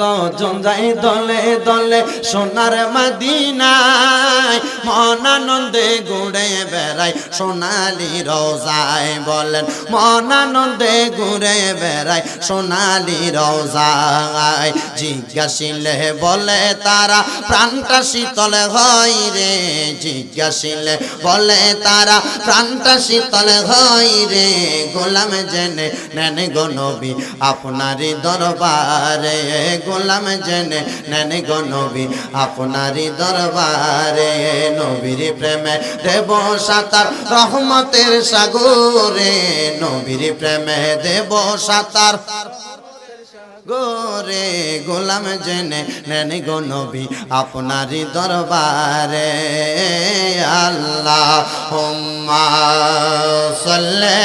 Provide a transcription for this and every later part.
কত যাই দলে দলে সোনার মাদিনায়? মন আনন্দে ঘুরে বেড়ায়, সোনালি রোজায় বলেন। মন আনন্দে ঘুরে বেড়ায়, সোনালি রোজায়। জিজ্ঞাসিলে বলে তারা, প্রাণটা শীতল হয় রে। জিজ্ঞাসিলে বলে তারা, প্রাণটা শীতল হয় রে। গোলাম জেনে নেন গো নবী, আপনারই দরবারে গোলাম জেনে নেন গো নবী, আপনারই দরবারে নবীর প্রেমে দেব সাতার, রহমতের সাগরে নবীর প্রেমে দেব সাতার। গোরে গোলাম জেনে নেন গো নবী, আপনারই দরবারে আল্লাহ হুম্মা সাল্লে।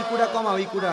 ইকুড়া কমাও ইকুড়া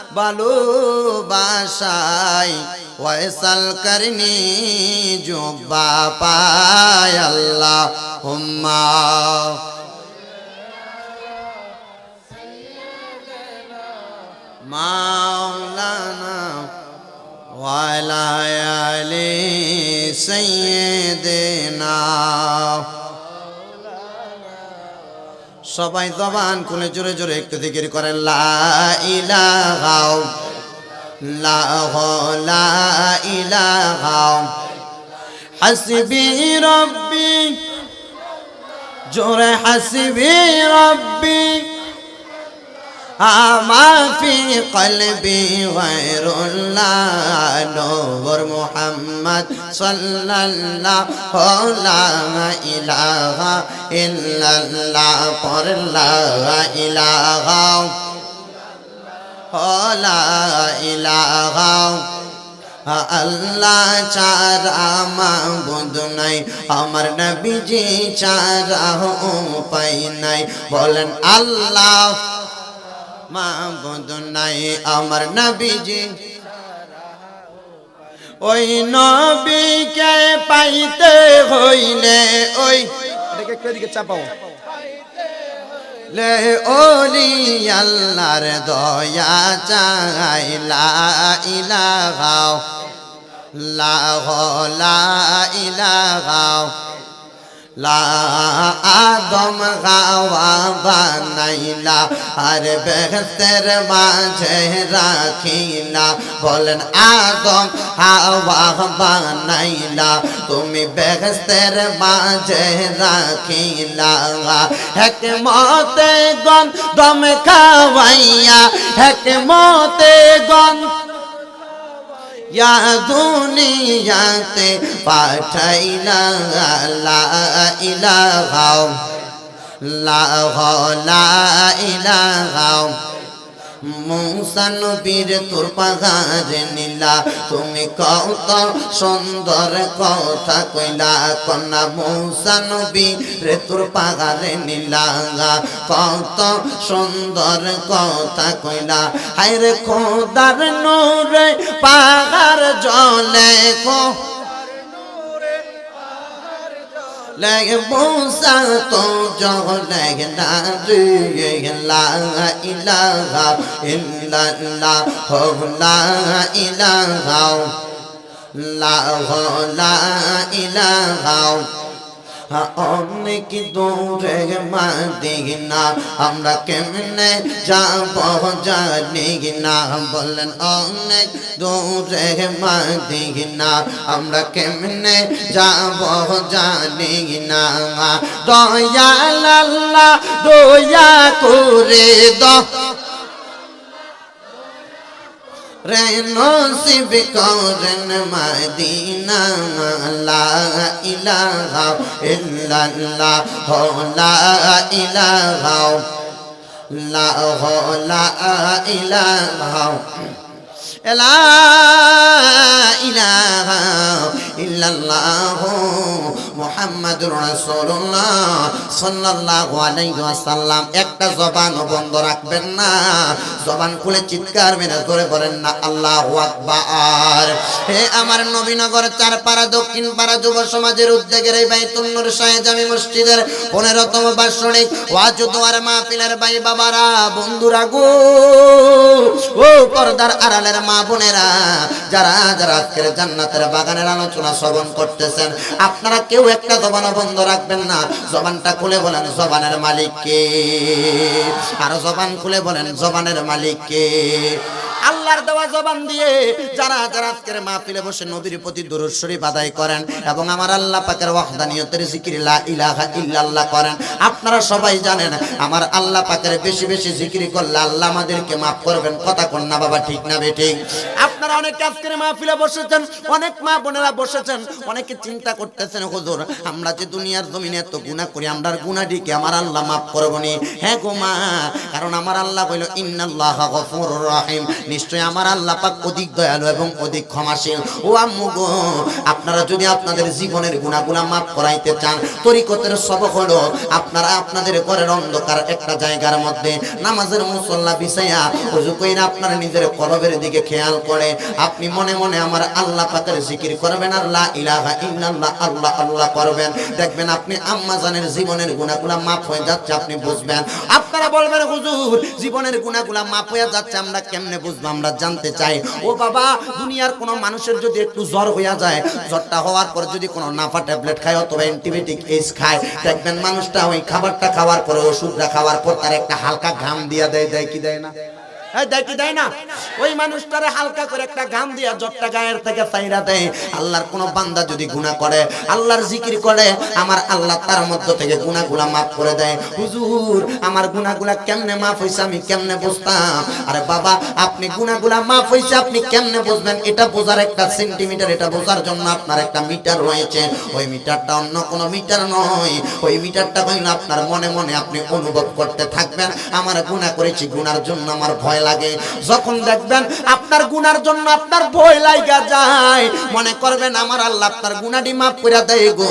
ভালোবাসায় ওয়াইসাল করনি জোব্বা পায় আল্লাহ হুম্মা মাওলানা ওয়ালা আলি সাইয়্যিদিনা। সবাই জবান খুলে জোরে জোরে একটু দিকির করেন, লা ইলাহা লা লা ইলাহা হাসবি রব্বি, জোরে হাসবি রব্বি ما في قلبي غير الله نور محمد صلى الله لا إله إلا الله قر لا إله لا إله আল্লাহ চারা মাবুদ নাই আমার নবীজি চারা উপায় নাই বলেন আল্লাহ মাবুদ নাই আমার নবীজি। ওই নবীকে পাইতে হইলে ওই এটাকে একটু এদিকে চাপাও। লে ওলি আল্লাহর দয়া চাই লা ইলাহা লা ইলাহা। আদম গাওয়া বানাইলা আর বেহতের মাঝে রাখিলা বলেন আদম হাওয়া বানাইলা তুমি বেহতের মাঝে রাখিলা হেকমতে গন দম খাওয়াইয়া হেকমতে গন ইয়া দুনিয়াতে পাঠাইলা লা ইলাহা লা ইলাহা মৌসা নবীর তোর পাহাড়ে নীলা। তুমি কত সুন্দর কথা কইলা, কন্যা মৌসা নবী রে তোর পাহাড়ে নীলা। কত সুন্দর কথা কইলা হায়রে খোদার নূরে পাহাড় জলে কো লাগে মৌসা তো জগ লাগে না রে লা ইলাহা ইলা হো লা ইলাহা লা হো লা ইলাহা অনেক দূরে মাদিনা। আমরা কেমনে যাব জানি না। বলেন, অনেক দূরে মাদিনা। আমরা কেমনে যাব জানি না। দয়াল আল্লাহ দয়া করে দ নসিব করেন মদিনা লা ইলাহা ইল্লাল্লাহ লা ইলাহা লা একটা জবান বন্ধ রাখবেন না। জবান খুলে চিৎকার মেরে ধরে বলেন না, আল্লাহু আকবার। হে আমার নবীনগর চারপাড়া দক্ষিণ পাড়া যুব সমাজের উদ্যোগের এই বাইতুল নূর শাহে জামি মসজিদের পনেরোতম বার্ষিক ওয়াজ দোয়ার মাহফিলের ভাই বাবারা বন্ধুরা গো, ও পর্দার আড়ালের মা বোনেরা, যারা যারা আজকের জান্নাতের বাগানের আলোচনা শ্রবণ করতেছেন, আপনারা কেউ একটা জবান বন্ধ রাখবেন না। জবানটা খুলে বলেন, জবানের মালিককে আর জবান খুলে বলেন, জবানের মালিক কে? আল্লাহর দেওয়া জবান দিয়ে যারা যারা আজকের মাহফিলে বসে নবীর প্রতি দরুদ শরীফ আদায় করেন এবং আমার আল্লাহ পাকের ওয়াহদানিয়তের জিকির লা ইলাহা ইল্লাল্লাহ করেন, আপনারা সবাই জানেন আমার আল্লাহ পাকের বেশি বেশি জিকির করলে আল্লাহ আমাদেরকে মাফ করবেন, কথা কন না বাবা, ঠিক না বেঠিক আপনারা অনেক আজকের মাহফিলে বসেছেন, অনেক মা বোনেরা বসেছেন, অনেকে চিন্তা করতেছেন, হুজুর, আমরা যে দুনিয়ার জমিনে এত গুনাহ করি, আমরা গুনাহটিকে আমার আল্লাহ মাফ করব নি? হ্যাঁ গো মা, কারণ আমার আল্লাহ কইল ইন্নাল্লাহ গফুরুর রহিম। নিশ্চয় আমার আল্লাহ পাক অধিক দয়ালু এবং অধিক ক্ষমাশীল। ও আম্মু গো, আপনারা যদি আপনাদের জীবনের গুনাহগুলা মাফ করাইতে চান, তরিকতের সবক হলো আপনারা আপনাদের ঘরের অন্ধকার একটা জায়গার মধ্যে নামাজের মুসল্লা বিছাইয়া ওযু কইরা আপনার নিজের কলবের দিকে খেয়াল করে। আপনি মনে মনে আমার আল্লাহ পাকের জিকির করবেন আল্লাহ ইলাহা ইল্লাল্লাহ, আল্লাহ আল্লাহ করবেন। দেখবেন আপনি আম্মা জানের জীবনের গুনাহগুলা মাফ হয়ে যাচ্ছে, আপনি বুঝবেন। আপনারা বলবেন, হুজুর, জীবনের গুনাহগুলা মাফ হয়ে যাচ্ছে, আমরা কেমনে বুঝব? আমরা জানতে চাই। ও বাবা, দুনিয়ার কোনো মানুষের যদি একটু জ্বর হইয়া যায়, জ্বরটা হওয়ার পর যদি কোনো নাফা ট্যাবলেট খায় অথবা অ্যান্টিবায়োটিক এস খায়, দেখবেন মানুষটা ওই খাবারটা খাওয়ার পরে, ওষুধটা খাওয়ার পর তার একটা হালকা ঘাম দিয়া দেয় দেয় কি দেয় না? হ্যাঁ আপনি গুনাহগুলা মাফ হইছে, আপনি কেমনে বুঝবেন? এটা বোঝার একটা সেন্টিমিটার, এটা বোঝার জন্য আপনার একটা মিটার রয়েছে। ওই মিটারটা অন্য কোনো মিটার নয়। ওই মিটারটা আপনার মনে মনে আপনি অনুভব করতে থাকবেন। আমার গুনাহ করেছি, গুনার জন্য আমার ভয় লাগে। যখন দেখবেন আপনার গুনার জন্য আপনার ভয় লাগা যায়, মনে করবেন আমার আল্লাহ আপনার গুনাটি মাফ করে দেয় গো।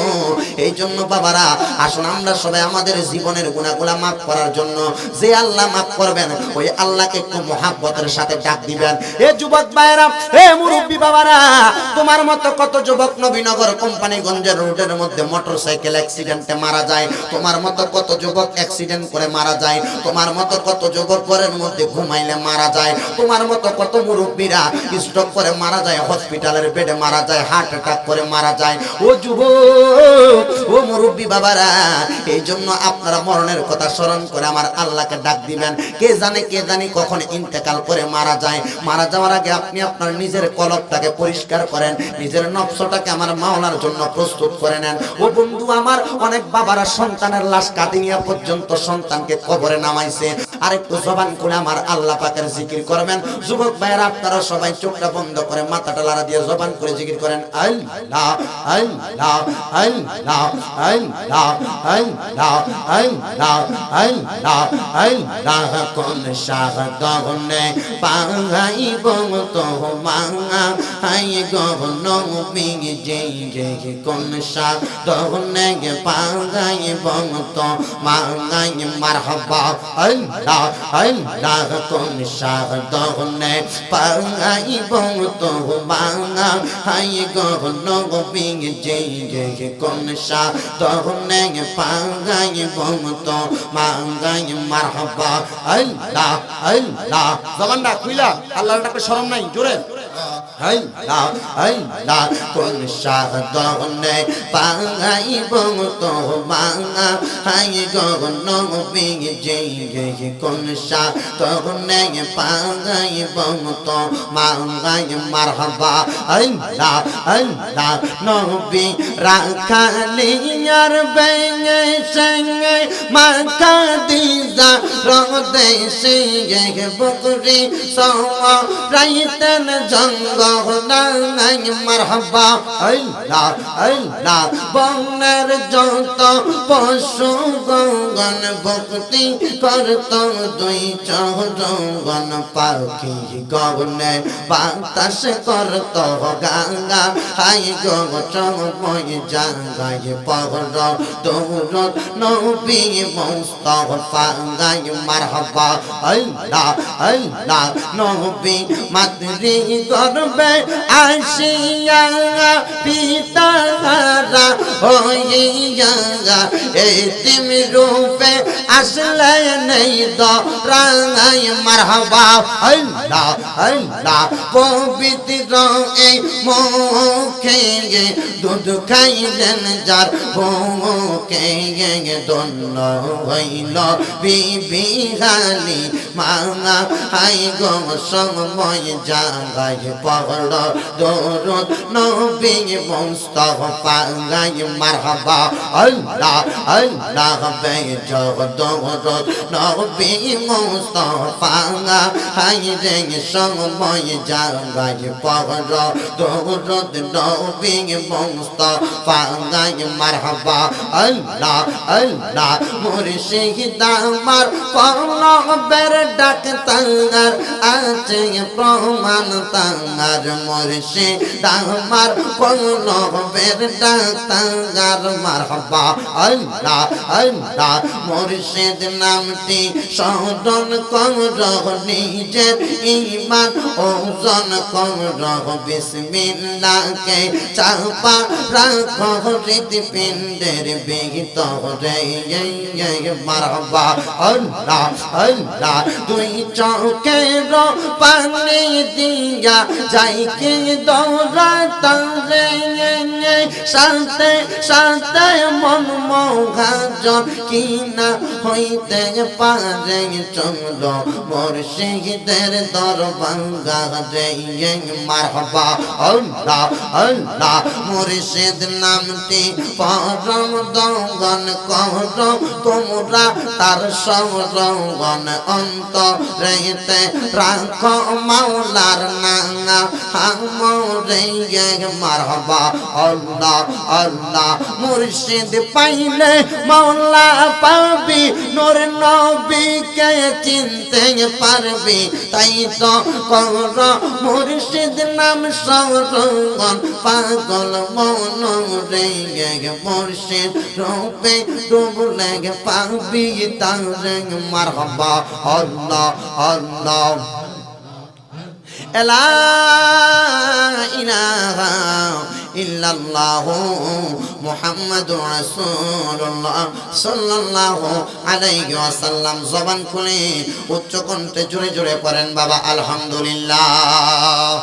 এই জন্য বাবারা, আসুন আমরা সবাই আমাদের জীবনের গুনাহগুলা মাফ করার জন্য যে আল্লাহ মাফ করবেন, ওই আল্লাহকে একটু মহাব্বতের সাথে ডাক দিবেন। এ যুবক ভাইরা এ মুরব্বী বাবারা, তোমার মতো কত যুবক নবীনগর কোম্পানিগঞ্জের রোডের মধ্যে মোটরসাইকেল অ্যাক্সিডেন্টে মারা যায়, তোমার মতো কত যুবক অ্যাক্সিডেন্ট করে মারা যায়, তোমার মতো কত যুবক ঘরের মধ্যে ঘুমাইলে মারা যায়। তোমার মতো কত মুরব্বীরা স্ট্রোক করে মারা যায় হসপিটালের বেডে মারা যায় হার্ট অ্যাটাক করে মারা যায়। ও যুবক, ও মুরব্বী বাবারা, এই জন্য আপনারা মরণের কথা স্মরণ করে আমার আল্লাহকে ডাক দিবেন। কে জানে, কে জানি কখন ইন্তেকাল করে মারা যায়। মারা যাওয়ার আগে আপনি আপনার নিজের কলবটাকে পরিষ্কার করেন, নিজের নফসটাকে আমার মাওলার জন্য প্রস্তুত করে নেন। ও বন্ধু, আমার অনেক বাবারা সন্তানের লাশ কাটিনিয়া পর্যন্ত সন্তানকে কবরে নামাইছে। আর একটু জবান করে আমার আল্লাহ পাকের জিকির করবেন। যুবক ভাইয়েরা, আপনারা সবাই চোখটা বন্ধ করে মাথাটা লাড়া দিয়ে জবান করে জিকির করেন। আল্লাহ আল্লাহ কোন শাহদনে পাহাইব তো মাঙা হাই গহন মিং যেই যে কোন শাহদনে পাহাইব তো মাঙাই মারহাবা আল্লাহ আল্লাহ জবানটা খুইলা আল্লাহর ডাকে শরম নাই জোরে হাই না হাই না কোন সাধনে পাইব তোমা হাই গগন বিজে কোন সাধনে পাইব তোমা মারহাবা। হাই না হাই না, নবী রাখালিয়ার বেঙ্গে সঙ্গে মাথা দিজা রদেশে বকরি সঙ্গ রাইতেন জঙ্গল গহনাই মারহাবা। আল্লাহ আল্লাহ বনের যত পশু গঙ্গন ভক্তি করত, দুই চৌরঙ্গন পাখি গগনে বাতাস করত। গঙ্গা, হাই গগ চময় জাগায় পগর দৌরত নবী মুস্তফা গায় মারহাবা। আল্লাহ আল্লাহ, নবী মাতৃ গর্বে আসিয়া পিতারা হইয়া এতিম রূপে আসলে নেই দরাঙাই মারহাবা। আল্লাহ আল্লাহ পবিত্র এই মুখে দুধ খাইলেন যার মুখে দন্ন হইল বিবি হালি। মাঙা হাই গো, সময় জাগাই পড় দরদ। নবী মুস্তফা গাই মারহাবা। আল্লাহ আল্লাহ বে জগদরদ নবী মুস্তফা হাই রে সময় জাগাই পড় দরদ, নবী মুস্তফা গাই মারহাবা। আল্লাহ আল্লাহ মুর্শিদ আমার কলবের ডাক তাঙ্গার আছে প্রমাণ তাঙ্গার মুর্শিদ আমার কলবের ডাক তাঙ্গার মারহাবা আল্লাহ আল্লাহ মুর্শিদ নামটি স্মরণ কর নিজের ইমান ওজন কর বিসমিল্লাহকে, চাপা রাখো হৃদপিণ্ডের ভিতরে। মারবা আল্লাহ আল্লাহ, দুই চোখের পানি দিয়া কি দৌড়া তারে সাথে সাথে মন মহাজন কিনা হইতে পারে চন্দ্র মুর্শিদের দরবাঙ্গা রে মারহাবা। আল্লাহ আল্লাহ, মুর্শিদ নামটি পরম দঙ্গন কর, তোমরা তার সরঙ্গন অন্ত রেতে রাখ মাওলার নাঙ্গা, হামরে মারহাবা। আল্লাহ আল্লাহ মুর্শিদ পাইলে মাওলা পাবি, নূর নবীকে চিনতে পারবি। তাই তো কর মুর্শিদ নাম সরঙ্গন পাগল মন রে মুর্শিদ রূপে ডুবলে পাবি তারে মারহাবা। আল্লাহ আল্লাহ। লা ইলাহা ইল্লাল্লাহু মুহাম্মাদুর রাসূলুল্লাহ সাল্লাল্লাহু আলাইহি ওয়াসাল্লাম। জবান খুলে উচ্চ কণ্ঠে জোরে জোরে পড়েন, বাবা, আলহামদুলিল্লাহ।